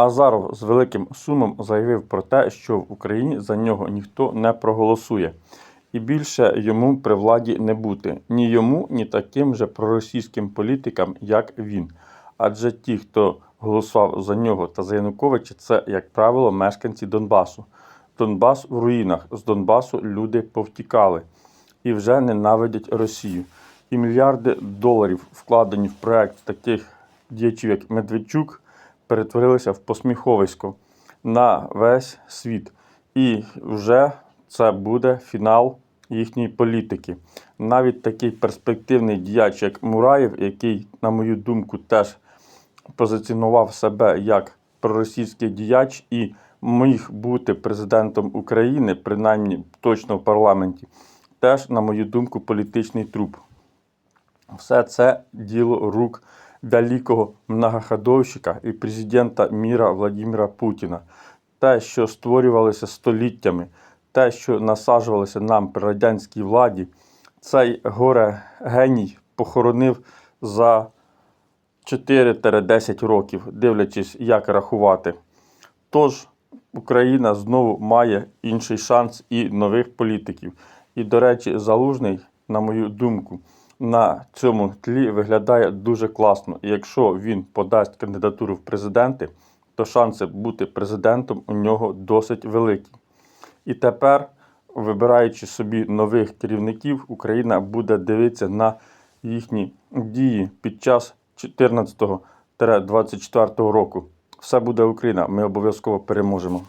Азаров з великим сумом заявив про те, що в Україні за нього ніхто не проголосує. І більше йому при владі не бути ні йому, ні таким же проросійським політикам, як він. Адже ті, хто голосував за нього та за Януковича, це, як правило, мешканці Донбасу. Донбас в руїнах. З Донбасу люди повтікали і вже ненавидять Росію. І мільярди доларів, вкладені в проект таких діячів, як Медведчук, перетворилися в посміховисько на весь світ. І вже це буде фінал їхньої політики. Навіть такий перспективний діяч, як Мураєв, який, на мою думку, теж позиціонував себе як проросійський діяч і міг бути президентом України, принаймні точно в парламенті, теж, на мою думку, політичний труп. Все це діло рук великого многоходовщика і президента міра Владимира Путіна. Те, що створювалося століттями, те, що насаджувалося нам при радянській владі, цей горе геній похоронив за 4-10 років, дивлячись, як рахувати. Тож Україна знову має інший шанс і нових політиків. І, до речі, залужний, на мою думку, на цьому тлі виглядає дуже класно. І якщо він подасть кандидатуру в президенти, то шанси бути президентом у нього досить великі. І тепер, вибираючи собі нових керівників, Україна буде дивитися на їхні дії під час 14-24 року. Все буде Україна. Ми обов'язково переможемо.